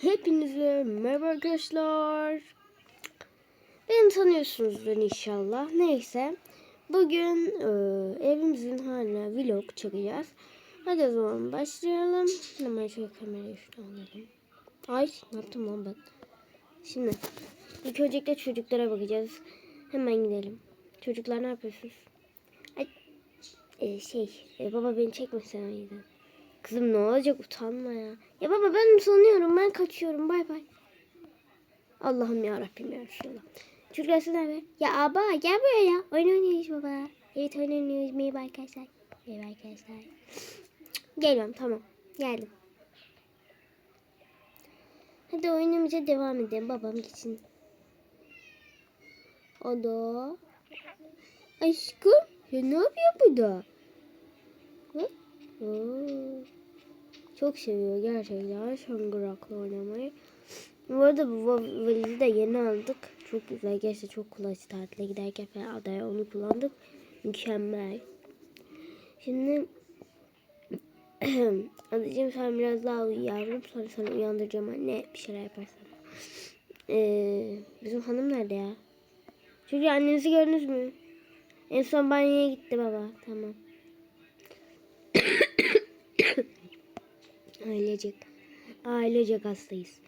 Hepinize merhaba arkadaşlar. Beni tanıyorsunuzdur inşallah. Neyse. Bugün e, evimizin haline vlog çekeceğiz. Hadi o zaman başlayalım. Hemen şöyle kamerayı şuna alalım. Ay ne yaptım lan ben. Şimdi ilk öncelikle çocuklara bakacağız. Hemen gidelim. Çocuklar ne yapıyorsunuz? Ay, e, şey e, baba beni çekmesen miydi? Kızım ne olacak utanma ya. Ya baba ben utanıyorum ben kaçıyorum bay bay. Allah'ım ya Rabbim ya Resulallah. Siz nerede? Ya aba gel buraya ya. Oyun oynuyoruz baba. Evet oyun oynuyoruz. Merhaba arkadaşlar. Merhaba arkadaşlar. Geliyorum tamam. Geldim. Hadi oyunumuza devam edelim. Babam gitsin. O da. Aşkım ya ne yapıyor burada? Hı? Oo. Çok seviyor gerçekten şangırakla oynamayı. Bu arada bu va- valizi de yeni aldık. Çok güzel. Gerçekten çok kolay tatile giderken falan adaya onu kullandık. Mükemmel. Şimdi Adacığım sen biraz daha uyu yavrum. Sonra sana uyandıracağım anne. Bir şeyler yaparsan. Ee, bizim hanım nerede ya? Çünkü annenizi gördünüz mü? En son banyoya gitti baba. Tamam. Ailecek. Ailecek hastayız.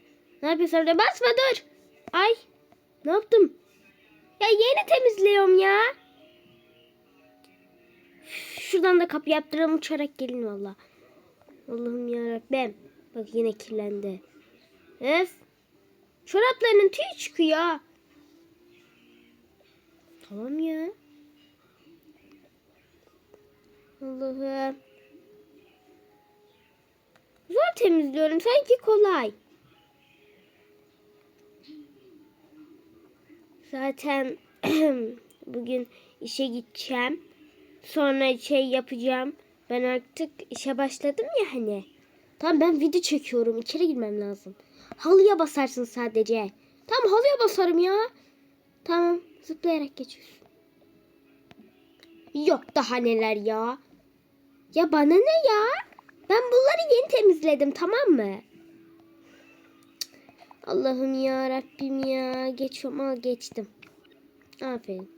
Ne yapıyorsun orada? Basma dur. Ay. Ne yaptım? Ya yeni temizliyorum ya. Şuradan da kapı yaptıralım uçarak gelin valla. Allah'ım yarabbim. Bak yine kirlendi. Öf. Çoraplarının tüyü çıkıyor. Tamam ya. Allah'ım. Zor temizliyorum. Sanki kolay. Zaten bugün işe gideceğim. Sonra şey yapacağım. Ben artık işe başladım ya hani. Tamam ben video çekiyorum. İçeri girmem lazım. Halıya basarsın sadece. Tamam halıya basarım ya. Tamam zıplayarak geçiyorsun. Yok daha neler ya. Ya bana ne ya? Ben bunları yeni temizledim tamam mı? Allah'ım ya Rabbim ya. Geçiyorum al geçtim. Aferin.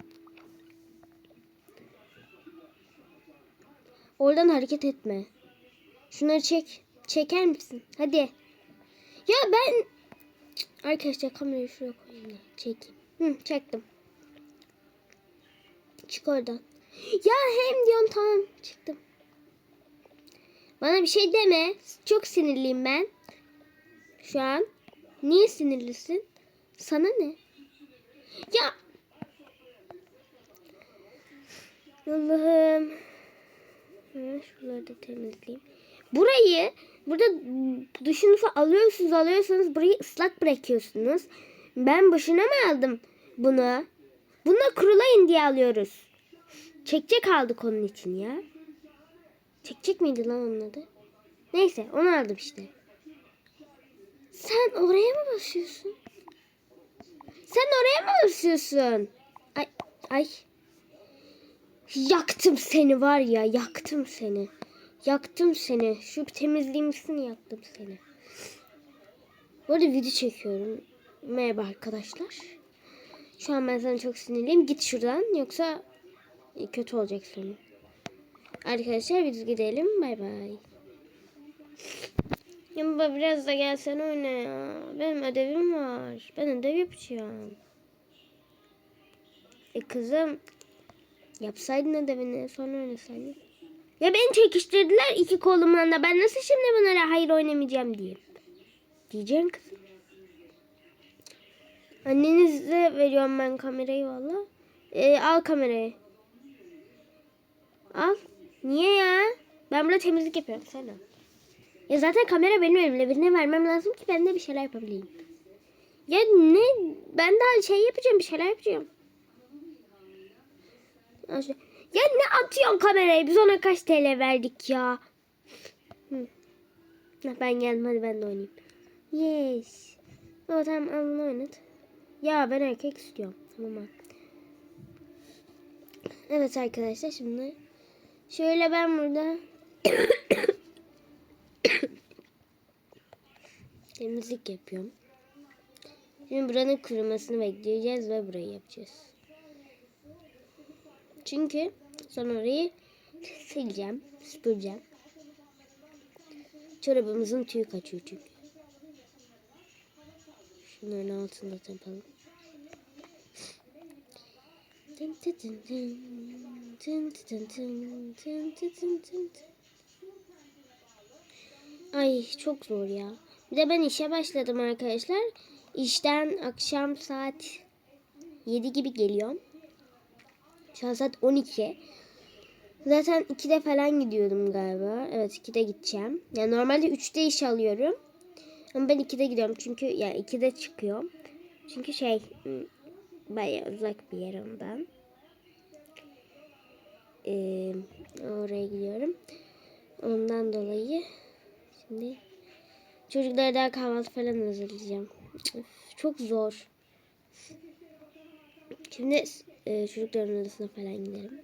Oradan hareket etme. Şunları çek. Çeker misin? Hadi. Ya ben... Arkadaşlar kamerayı şuraya koyayım. Çekeyim. Hı, çektim. Çık oradan. Ya hem diyorsun tamam. Çıktım. Bana bir şey deme. Çok sinirliyim ben. Şu an. Niye sinirlisin? Sana ne? Ya. Allah'ım. Şuraları da temizleyeyim. Burayı burada duşunuzu alıyorsunuz alıyorsunuz burayı ıslak bırakıyorsunuz. Ben boşuna mı aldım bunu? Bunu kurulayın diye alıyoruz. Çekecek aldık onun için ya. Çekecek miydi lan onun adı? Neyse onu aldım işte. Sen oraya mı basıyorsun? Sen oraya mı basıyorsun? Ay ay. Yaktım seni var ya yaktım seni. Yaktım seni. Şu temizliğimsini yaktım seni. Bu arada video çekiyorum. Merhaba arkadaşlar. Şu an ben sana çok sinirliyim. Git şuradan yoksa kötü olacak sonu. Arkadaşlar biz gidelim. Bay bay. Ya baba biraz da gelsen oyna ya. Benim ödevim var. Ben ödev yapacağım. E kızım yapsaydın ödevini sonra oynasaydın. Ya beni çekiştirdiler iki kolumdan da. Ben nasıl şimdi bunlara hayır oynamayacağım diyeyim. Diyeceğim kızım. Annenize veriyorum ben kamerayı valla. E, al kamerayı. Al. Niye ya? Ben burada temizlik yapıyorum. Sen. Ya zaten kamera benim elimde. Birine vermem lazım ki ben de bir şeyler yapabileyim. Ya ne? Ben daha şey yapacağım. Bir şeyler yapacağım. Ya ne atıyorsun kamerayı? Biz ona kaç TL verdik ya? Hı. Ben geldim. Hadi ben de oynayayım. Yes. O tamam bunu oynat. Ya ben erkek istiyorum. Tamam. Evet arkadaşlar şimdi şöyle ben burada temizlik yapıyorum. Şimdi buranın kurumasını bekleyeceğiz ve burayı yapacağız. Çünkü sonra orayı sileceğim, süpüreceğim. Çorabımızın tüyü kaçıyor çünkü. Şunların altında yapalım. Ay çok zor ya. Bir de ben işe başladım arkadaşlar. İşten akşam saat 7 gibi geliyorum. Şu an saat 12. Zaten 2'de falan gidiyordum galiba. Evet 2'de gideceğim. Yani normalde 3'te iş alıyorum. Ama ben 2'de gidiyorum çünkü yani 2'de çıkıyorum. Çünkü şey ım, bayağı uzak bir yer ondan. Ee, oraya gidiyorum. Ondan dolayı şimdi çocuklara daha kahvaltı falan hazırlayacağım. Çok zor. Şimdi e, çocukların odasına falan gidelim.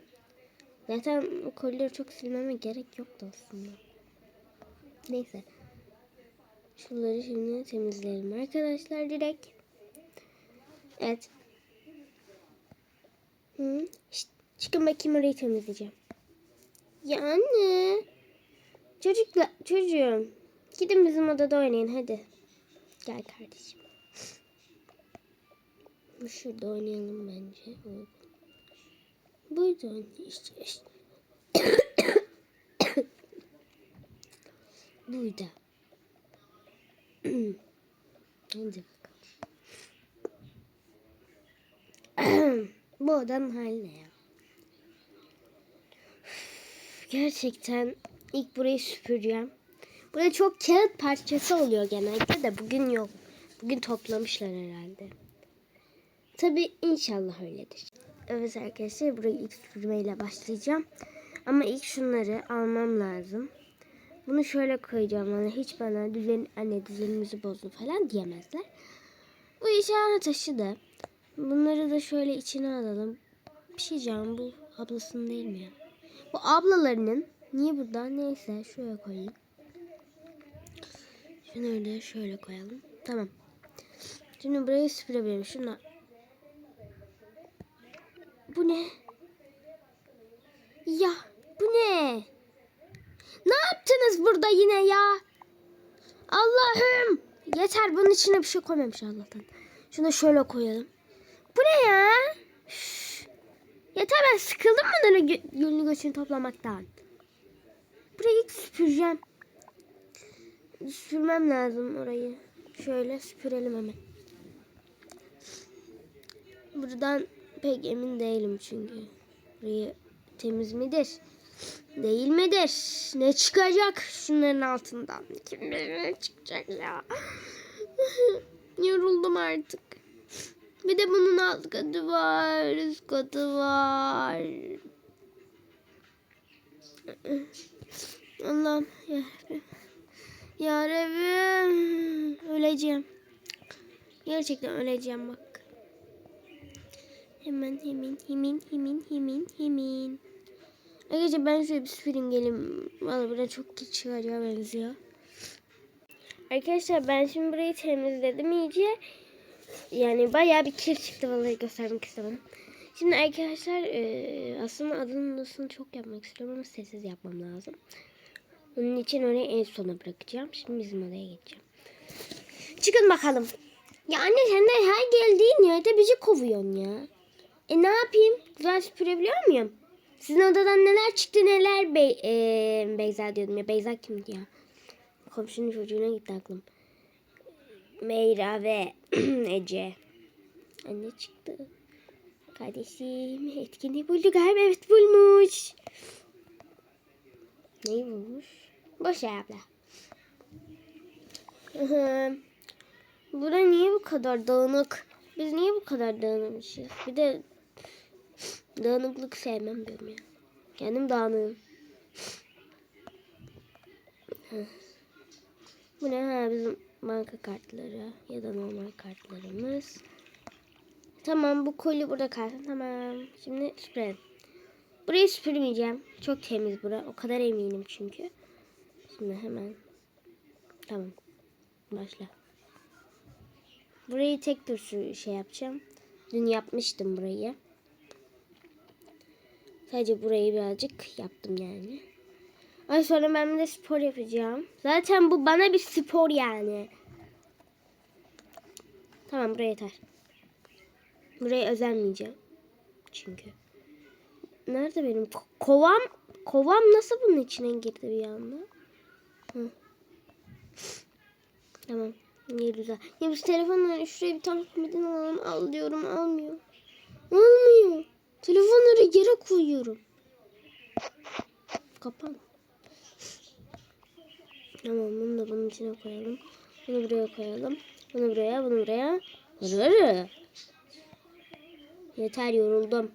Zaten o kolileri çok silmeme gerek yoktu aslında. Neyse. Şunları şimdi temizleyelim arkadaşlar direkt. Evet. Hı. Şşt, çıkın bakayım orayı temizleyeceğim. Ya anne. Çocukla çocuğum. Gidin bizim odada oynayın hadi. Gel kardeşim. Şurada oynayalım bence. Burada oynayacağız. Burada. Hadi bakalım. Bu odanın hali ne ya? Gerçekten ilk burayı süpüreceğim. Burada çok kağıt parçası oluyor genellikle de bugün yok. Bugün toplamışlar herhalde. Tabi inşallah öyledir. Evet arkadaşlar burayı ilk süpürmeyle başlayacağım. Ama ilk şunları almam lazım. Bunu şöyle koyacağım. Yani hiç bana düzen, anne düzenimizi bozdu falan diyemezler. Bu işaret taşı da. Bunları da şöyle içine alalım. Bir şey diyeceğim bu ablasının değil mi ya? Bu ablalarının niye burada? Neyse şuraya koyayım. Şunları da şöyle koyalım. Tamam. Şimdi burayı süpürebilirim. Şunlar. Bu ne? Ya bu ne? Ne yaptınız burada yine ya? Allah'ım. Yeter bunun içine bir şey koymamış Allah'tan. Şunu şöyle koyalım. Bu ne ya? Üf. Yeter ben sıkıldım bunların gö- gönlü göçünü toplamaktan. Burayı ilk süpüreceğim. Süpürmem lazım orayı. Şöyle süpürelim hemen. Buradan pek emin değilim çünkü. Burayı temiz midir? Değil midir? Ne çıkacak şunların altından? Kim bilir ne çıkacak ya? Yoruldum artık. Bir de bunun alt katı var, üst katı var. Allah'ım yarabbim. Yarabbim. Öleceğim. Gerçekten öleceğim bak. Hemen hemen hemen hemen hemen hemen. Arkadaşlar ben şöyle bir süpüreyim gelin. Valla burada çok geç çıkacağı benziyor. Arkadaşlar ben şimdi burayı temizledim iyice. Yani bayağı bir kir çıktı vallahi göstermek istemedim. Şimdi arkadaşlar e, aslında adının odasını çok yapmak istiyorum ama sessiz yapmam lazım. Onun için orayı en sona bırakacağım. Şimdi bizim odaya geçeceğim. Çıkın bakalım. Ya anne sen de her geldiğin yerde bizi kovuyorsun ya. E ne yapayım? Güzel süpürebiliyor muyum? Sizin odadan neler çıktı neler Bey e, Beyza diyordum ya. Beyza kimdi ya? Komşunun çocuğuna gitti aklım. Meyra ve Ece. Anne çıktı. Kardeşim etkinliği buldu galiba. Evet bulmuş. Neyi bulmuş? Boş ver abla. Bura niye bu kadar dağınık? Biz niye bu kadar dağınıkmışız? Bir de dağınıklık sevmem diyorum ya. Kendim dağınığım. Bu ne? Ha, bizim banka kartları ya da normal kartlarımız. Tamam bu koli burada kalsın. Tamam. Şimdi süpürelim. Burayı süpürmeyeceğim. Çok temiz bura. O kadar eminim çünkü. Şimdi hemen. Tamam. Başla. Burayı tek tur şey yapacağım. Dün yapmıştım burayı. Sadece burayı birazcık yaptım yani. Ay sonra ben de spor yapacağım. Zaten bu bana bir spor yani. Tamam buraya yeter. Buraya özenmeyeceğim. Çünkü. Nerede benim ko- kovam? Kovam nasıl bunun içine girdi bir anda? Hı. Tamam. İyi güzel. Ya biz telefonla şuraya bir tane komedin alalım. Al diyorum almıyor. Olmuyor. Telefonları yere koyuyorum. Kapan. Tamam bunu da bunun içine koyalım. Bunu buraya koyalım. Bunu buraya, bunu buraya. Hırırı. Yeter yoruldum.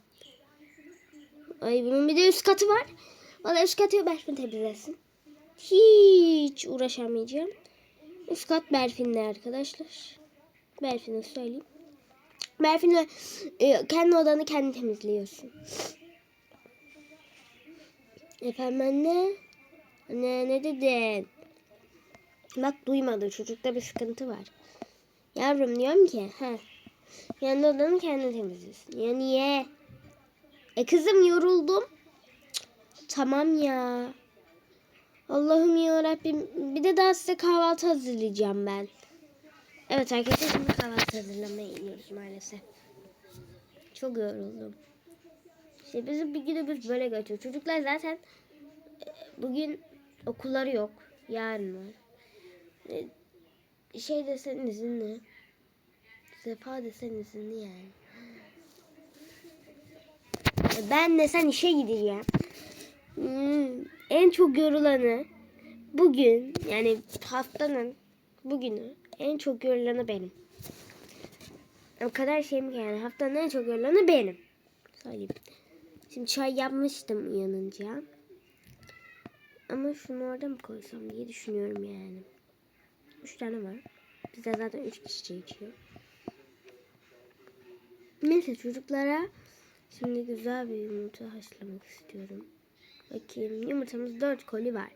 Ay bunun bir de üst katı var. Valla üst katı Berfin temizlesin. Hiç uğraşamayacağım. Üst kat Berfin'le arkadaşlar. Berfin'e söyleyeyim. Berfin'le e, kendi odanı kendi temizliyorsun. Efendim anne? Anne ne dedin? Bak duymadı. Çocukta bir sıkıntı var. Yavrum diyorum ki. Ha. Kendi odanı kendi temizliyorsun. Ya niye? E kızım yoruldum. Tamam ya. Allah'ım ya Rabbim. Bir de daha size kahvaltı hazırlayacağım ben. Evet arkadaşlar şimdi kahvaltı hazırlamaya iniyoruz maalesef. Çok yoruldum. İşte bizim bir günümüz böyle geçiyor. Çocuklar zaten e, bugün okulları yok. Yarın var. E, Şey desen izinli. Sefa desen izinli yani. Ben de işe gideceğim. Hmm, en çok yorulanı bugün yani haftanın bugünü en çok yorulanı benim. O kadar şeyim ki yani haftanın en çok yorulanı benim. Söyleyeyim. Şimdi çay yapmıştım uyanınca. Ama şunu orada mı koysam diye düşünüyorum yani. Üç tane var. Bizde zaten üç kişi çay içiyor. Neyse çocuklara şimdi güzel bir yumurta haşlamak istiyorum. Bakayım yumurtamız dört koli var.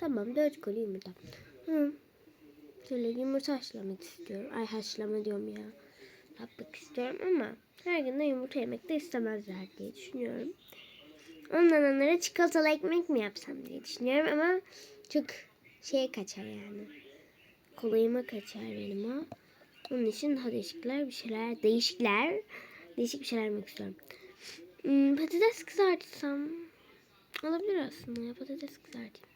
Tamam dört koli yumurta. Hı. Şöyle yumurta haşlamak istiyorum. Ay haşlama diyorum ya. Yapmak istiyorum ama her gün de yumurta yemek de istemezler diye düşünüyorum. Ondan onlara çikolatalı ekmek mi yapsam diye düşünüyorum ama çok şeye kaçar yani. Kolayıma kaçar benim o. Onun için daha değişikler bir şeyler, değişikler, değişik bir şeyler yemek istiyorum. Hmm, patates kızartsam olabilir aslında ya patates kızartayım.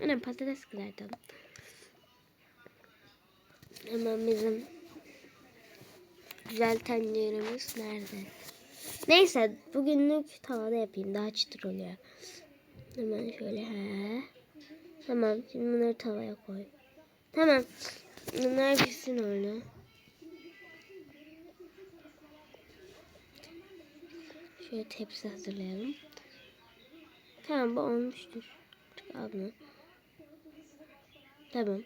Aynen patates kızartalım. Hemen bizim güzel tenceremiz nerede? Neyse bugünlük tavada yapayım daha çıtır oluyor. Hemen şöyle he. Tamam şimdi bunları tavaya koy. Tamam. Bunlar pişsin orada. Şöyle tepsi hazırlayalım. Tamam bu olmuştur. Al bunu. Tamam.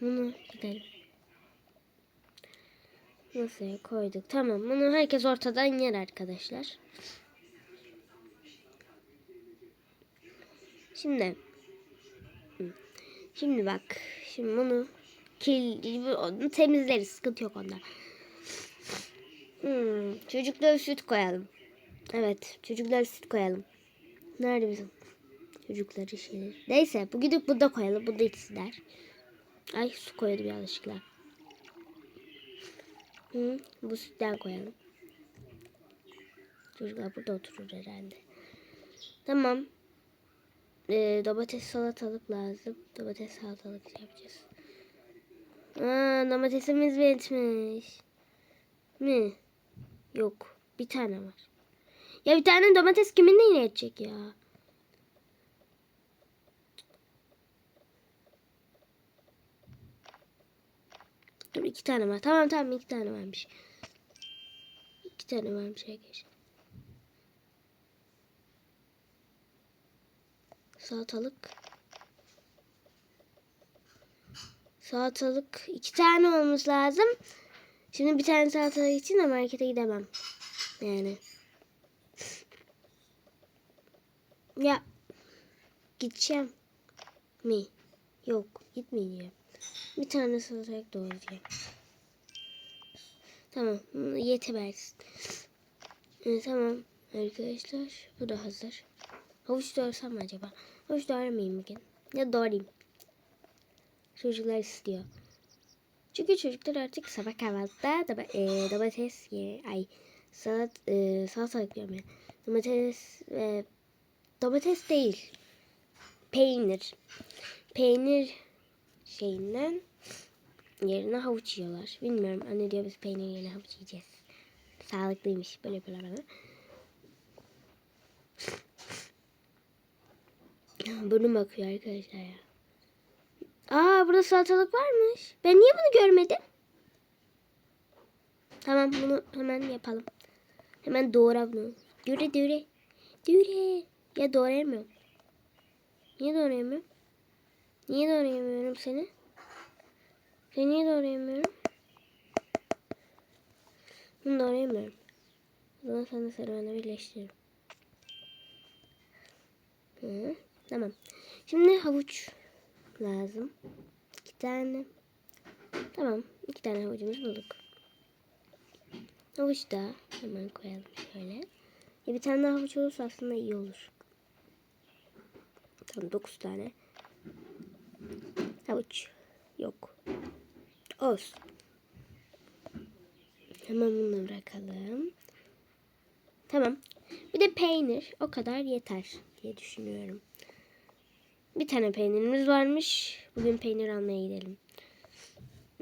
Bunu gidelim. Masaya koyduk. Tamam. Bunu herkes ortadan yer arkadaşlar. Şimdi. Şimdi bak. Şimdi bunu kil, onu temizleriz. Sıkıntı yok onda. Hmm, çocuklara süt koyalım. Evet. Çocuklara süt koyalım. Nerede bizim çocukları şeyleri? Neyse. Bu gidip burada koyalım. Burada içsinler. Ay su koydum yanlışlıkla. Hı, bu sütten koyalım. Çocuklar burada oturur herhalde. Tamam. Ee, domates salatalık lazım. Domates salatalık yapacağız. Aa, domatesimiz bitmiş. Mi? Yok. Bir tane var. Ya bir tane domates kimin neyine yetecek ya? Dur iki tane var. Tamam tamam iki tane varmış. İki tane varmış arkadaşlar. Salatalık. Salatalık iki tane olması lazım. Şimdi bir tane salatalık için de markete gidemem. Yani. Ya. Gideceğim. mi? Yok gitmeyeceğim. Bir tane salatalık doğrayacağım. Tamam yetemez. Ee, tamam arkadaşlar bu da hazır. Havuç doğrasam mı acaba? Havuç doğramayayım bugün. Ya doğrayayım. Çocuklar istiyor. Çünkü çocuklar artık sabah kahvaltıda daba, e, domates ye, ay salat e, salatalık yiyorum ya. Domates ve domates değil. Peynir. Peynir şeyinden yerine havuç yiyorlar. Bilmiyorum anne diyor biz peynir yerine havuç yiyeceğiz. Sağlıklıymış böyle böyle böyle. Burnum akıyor arkadaşlar ya. Aa burada salatalık varmış. Ben niye bunu görmedim? Tamam bunu hemen yapalım. Hemen doğra bunu. Düre düre. Düre. Ya doğrayamıyorum. Niye doğrayamıyorum? Niye doğrayamıyorum seni? Seni niye doğrayamıyorum? Bunu doğrayamıyorum. O zaman sana serüvenle birleştiririm. Hı, tamam. Şimdi havuç lazım. İki tane. Tamam. iki tane havucumuz bulduk. Havuç da hemen koyalım şöyle. Ya bir tane daha havuç olursa aslında iyi olur. Tamam dokuz tane. Havuç. Yok. Olsun. Hemen bunu bırakalım. Tamam. Bir de peynir. O kadar yeter diye düşünüyorum. Bir tane peynirimiz varmış. Bugün peynir almaya gidelim.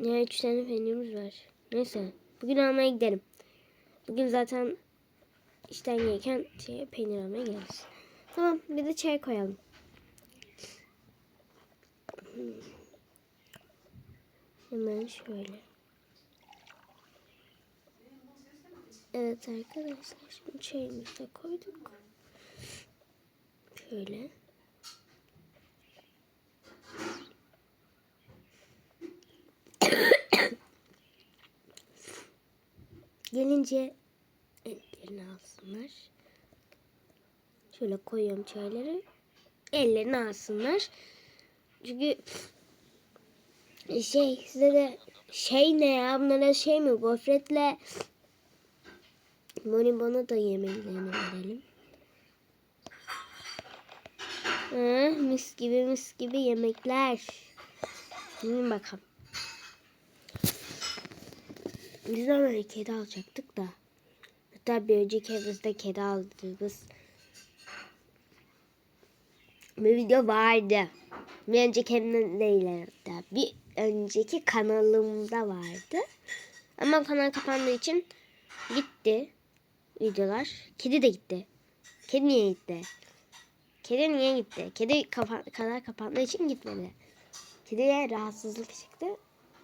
Ya üç tane peynirimiz var. Neyse. Bugün almaya gidelim. Bugün zaten işten gelirken şey, peynir almaya gideriz. Tamam. Bir de çay koyalım. Hmm. Hemen şöyle. Evet arkadaşlar şimdi çayımızı da koyduk. Şöyle. Gelince ellerini alsınlar. Şöyle koyuyorum çayları. Ellerini alsınlar. Çünkü şey size de şey ne ya bunlara şey mi gofretle bonibonu da yemeklerini verelim. Hı, mis gibi mis gibi yemekler. Şimdi bakalım. Biz normalde kedi alacaktık da. Hatta bir önceki evimizde kedi aldığımız bir video vardı. Bir önceki hatta. Bir önceki kanalımda vardı. Ama kanal kapandığı için gitti videolar. Kedi de gitti. Kedi niye gitti? Kedi niye gitti? Kedi kapa kanal kapandığı için gitmedi. Kediye rahatsızlık çıktı.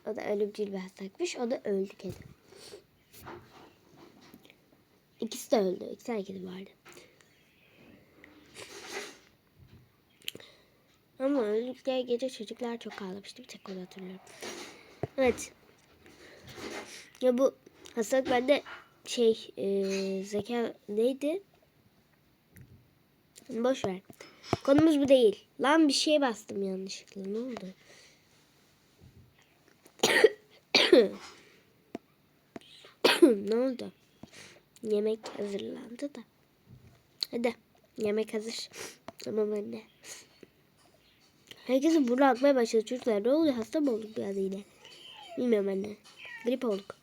O da ölümcül bir hastalıkmış. O da öldü kedi. İkisi de öldü. İki tane kedi vardı. Ama öldükleri gece çocuklar çok ağlamıştı. Bir tek onu hatırlıyorum. Evet. Ya bu hastalık bende şey e, zeka neydi? Boş ver. Konumuz bu değil. Lan bir şeye bastım yanlışlıkla. Ne oldu? ne oldu? Yemek hazırlandı da. Hadi. Yemek hazır. Tamam anne. Herkesin burnu akmaya başladı çocuklar. Ne oluyor? Hasta mı olduk biraz yine? Bilmiyorum anne. Grip olduk.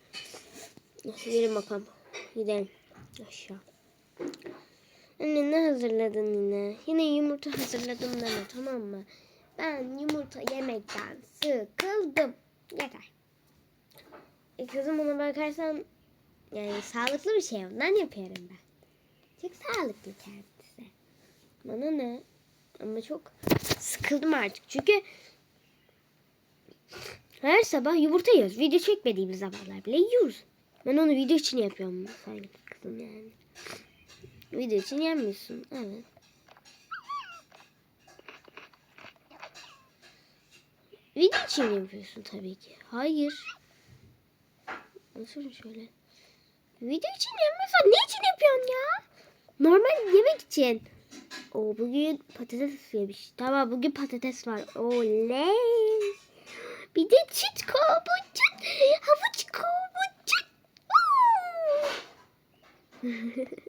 Gidelim bakalım. Gidelim. Aşağı. Anne ne hazırladın yine? Yine yumurta hazırladım deme tamam mı? Ben yumurta yemekten sıkıldım. Yeter. E kızım ona bakarsan yani sağlıklı bir şey ondan yapıyorum ben. Çok sağlıklı kendisi. Bana ne? Ama çok sıkıldım artık. Çünkü her sabah yumurta yiyoruz. Video çekmediğimiz zamanlar bile yiyoruz. Ben onu video için yapıyorum sanki kızım yani. Video için yemiyorsun. Evet. Video için yapıyorsun tabii ki. Hayır. Nasıl şöyle? Video için yapmıyorsan ne için yapıyorsun ya? Normal yemek için. O bugün patates yemiş. Tamam bugün patates var. Oley. Bir de çiğ kabuçuk. Havuç kabuçuk.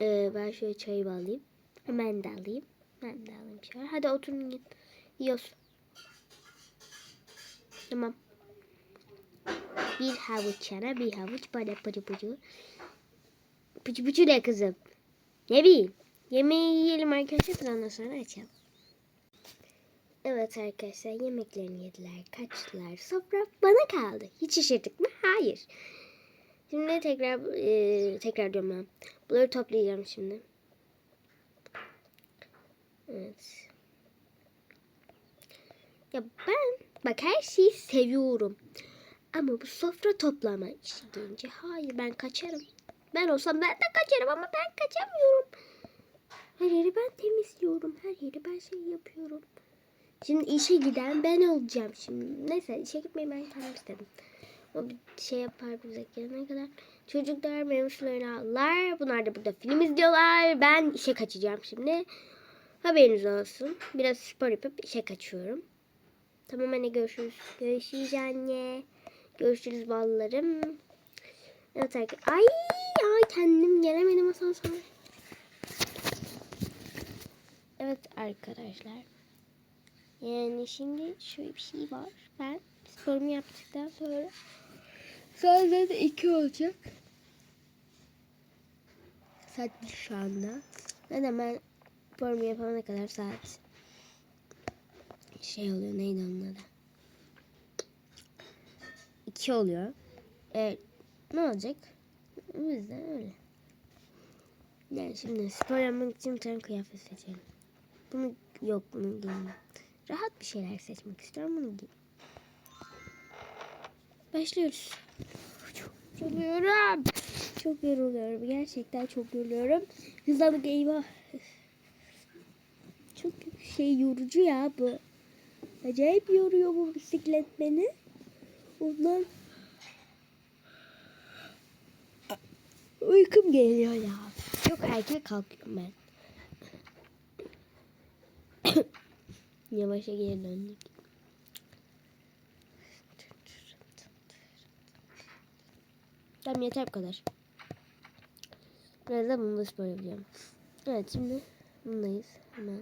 ee, ben şöyle çayı alayım. Hemen de alayım. Ben de alayım şöyle. Hadi oturun yiyin. Yiyorsun. Tamam. Bir havuç sana, bir havuç bana pıcı pıcı. Pıcı pıcı ne kızım? Ne bileyim. Yemeği yiyelim arkadaşlar. Ondan sonra açalım. Evet arkadaşlar yemeklerini yediler, kaçtılar. Sofra bana kaldı. Hiç şaşırdık mı? Hayır. Şimdi tekrar e, tekrar diyorum ben. Bunları toplayacağım şimdi. Evet. Ya ben bak her şeyi seviyorum. Ama bu sofra toplama işi gelince hayır ben kaçarım. Ben olsam ben de kaçarım ama ben kaçamıyorum. Her yeri ben temizliyorum. Her yeri ben şey yapıyorum. Şimdi işe giden ben olacağım şimdi. Neyse işe gitmeyi ben kendim istedim. O bir şey yapar bize gelene kadar. Çocuklar sularını alırlar. Bunlar da burada film izliyorlar. Ben işe kaçacağım şimdi. Haberiniz olsun. Biraz spor yapıp işe kaçıyorum. Tamam anne görüşürüz. Görüşürüz anne. Görüşürüz ballarım. Evet arkadaşlar. Ay, ay kendim gelemedim asansöre. Evet arkadaşlar. Yani şimdi şöyle bir şey var. Ben sporumu yaptıktan sonra zaten iki olacak. Saat bir şu anda. Zaten ben sporumu yapana kadar saat şey oluyor neydi onun adı? İki oluyor. Evet. Ne olacak? Biz de öyle. Yani şimdi spor yapmak için bir kıyafet seçelim. Bunu yok bunu giyeyim. Rahat bir şeyler seçmek istiyorum bunu giyeyim. Başlıyoruz. Çok yoruluyorum. Çok yoruluyorum. Gerçekten çok yoruluyorum. Hızlandık eyvah. Çok şey yorucu ya bu. Acayip yoruyor bu bisiklet beni. Ondan uykum geliyor ya. Çok erken kalkıyorum ben. Yavaşa geri döndük. Tamam yeter bu kadar. Biraz da bunu spor yapacağım. Evet şimdi bundayız. Hemen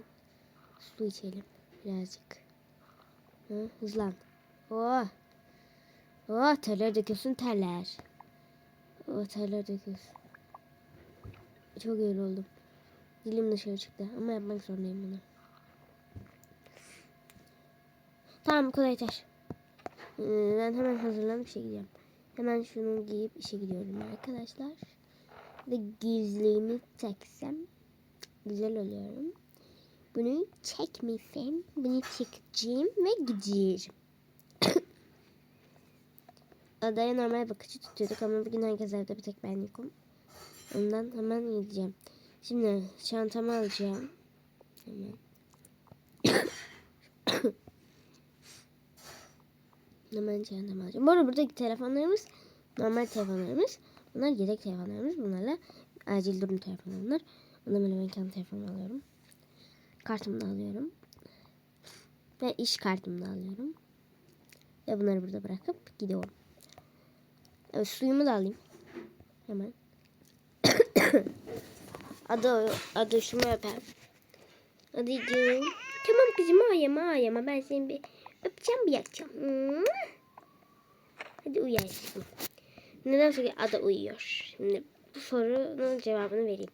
su içelim birazcık. Hı, hızlan. Oh. Oh terler döküyorsun terler. Döküyorsun. Çok yoruldum. Dilim dışarı çıktı ama yapmak zorundayım bunu. Tamam kadar yeter. Ee, Ben hemen hazırlanıp işe gidiyorum. Hemen şunu giyip işe gidiyorum arkadaşlar. Ve gizliğimi çeksem güzel oluyorum. Bunu çekmesem bunu çekeceğim ve gideceğim. Adaya normal bakıcı tutuyorduk ama bugün herkes evde bir tek ben yokum. Ondan hemen gideceğim. Şimdi çantamı alacağım. Hemen. Hemen çantamı alacağım. Bu arada buradaki telefonlarımız normal telefonlarımız. Bunlar yedek telefonlarımız. Bunlarla acil durum telefonu bunlar. Ondan ben kendi telefonumu alıyorum. Kartımı da alıyorum. Ve iş kartımı da alıyorum. Ve bunları burada bırakıp gidiyorum. Evet, suyumu da alayım. Hemen. adı adı şunu öper. Adıcığım. Tamam kızım ağlama ağlama. Ben seni bir öpeceğim bir yakacağım. Hmm. Hadi uyu aşkım. Neden sonra ada uyuyor? Şimdi bu sorunun cevabını vereyim.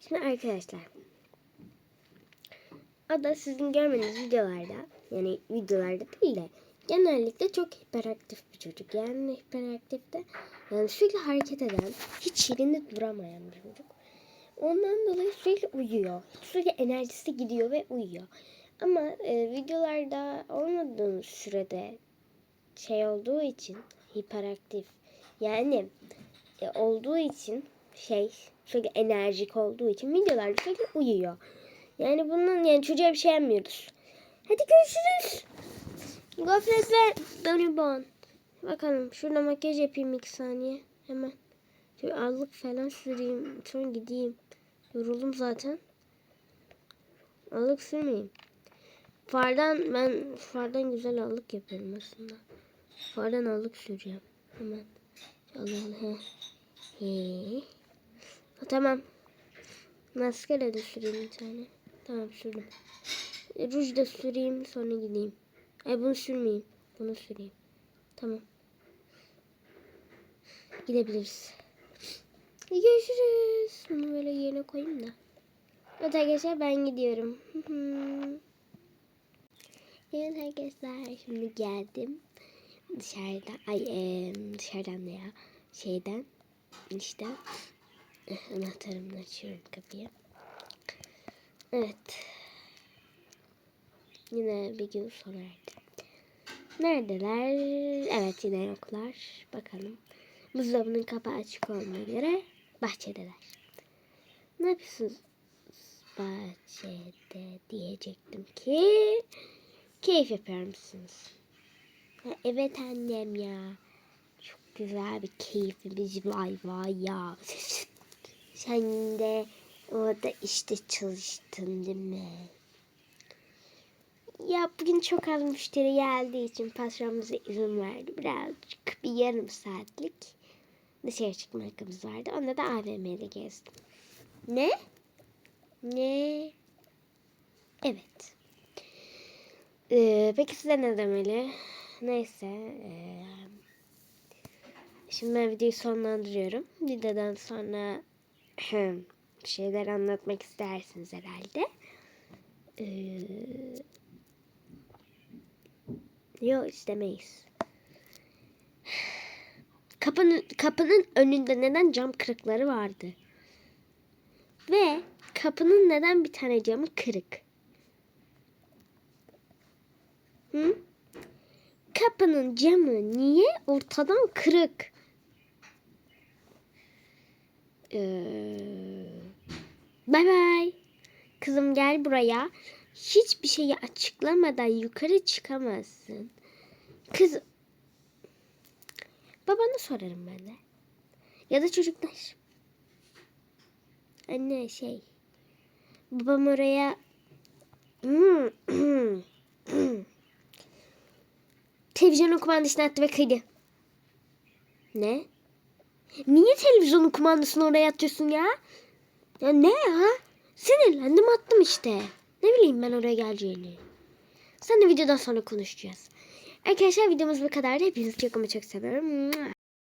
Şimdi arkadaşlar. Ada sizin görmediğiniz videolarda yani videolarda değil de genellikle çok hiperaktif bir çocuk. Yani hiperaktif de yani sürekli hareket eden, hiç yerinde duramayan bir çocuk. Ondan dolayı sürekli uyuyor. Sürekli enerjisi gidiyor ve uyuyor. Ama e, videolarda olmadığım sürede şey olduğu için hiperaktif yani e, olduğu için şey sürekli enerjik olduğu için videolarda sürekli uyuyor. Yani bunun yani çocuğa bir şey yapmıyoruz. Hadi görüşürüz. Gofretler bonibon. Bakalım şurada makyaj yapayım iki saniye. Hemen. Şöyle allık falan süreyim. Sonra gideyim. Yoruldum zaten. Allık sürmeyeyim. Fardan ben fardan güzel allık yapıyorum aslında. Fardan allık süreceğim. Hemen. Allah. Ha, tamam. Maskara da süreyim bir tane. Tamam sürdüm. E, Ruj da süreyim sonra gideyim. Ay bunu sürmeyeyim. Bunu süreyim. Tamam. Gidebiliriz. E, Görüşürüz. Bunu böyle yerine koyayım da. Evet arkadaşlar ben gidiyorum. evet arkadaşlar şimdi geldim. Dışarıdan ay e, dışarıdan da ya şeyden işte anahtarımla açıyorum kapıyı. Evet. Yine bir gün sonraydı. Neredeler? Evet yine yoklar. Bakalım. Buzdolabının kapağı açık olmaya göre bahçedeler. Ne yapıyorsunuz bahçede diyecektim ki keyif yapıyor musunuz? Ha, evet annem ya. Çok güzel bir keyfimiz var var ya. Sen de orada işte çalıştın değil mi? Ya bugün çok az müşteri geldiği için patron bize izin verdi. Birazcık bir yarım saatlik dışarı çıkma hakkımız vardı. Onda da AVM'de gezdim. Ne? Ne? Evet. Ee, peki size ne demeli? Neyse. ee, şimdi ben videoyu sonlandırıyorum. Videodan sonra bir şeyler anlatmak istersiniz herhalde. Ee, yok istemeyiz. Kapının, kapının önünde neden cam kırıkları vardı? Ve kapının neden bir tane camı kırık? Hı? Kapının camı niye ortadan kırık? Ee, bay bay. Kızım gel buraya. Hiçbir şeyi açıklamadan yukarı çıkamazsın. Kız Babana sorarım ben de. Ya da çocuklar. Anne şey. Babam oraya televizyonun kumandasını attı ve kıydı. Ne? Niye televizyonun kumandasını oraya atıyorsun ya? Ya ne ya? Sinirlendim attım işte. Ne bileyim ben oraya geleceğini. Sen de videodan sonra konuşacağız. Arkadaşlar videomuz bu kadar. Hepinizi çok ama çok seviyorum.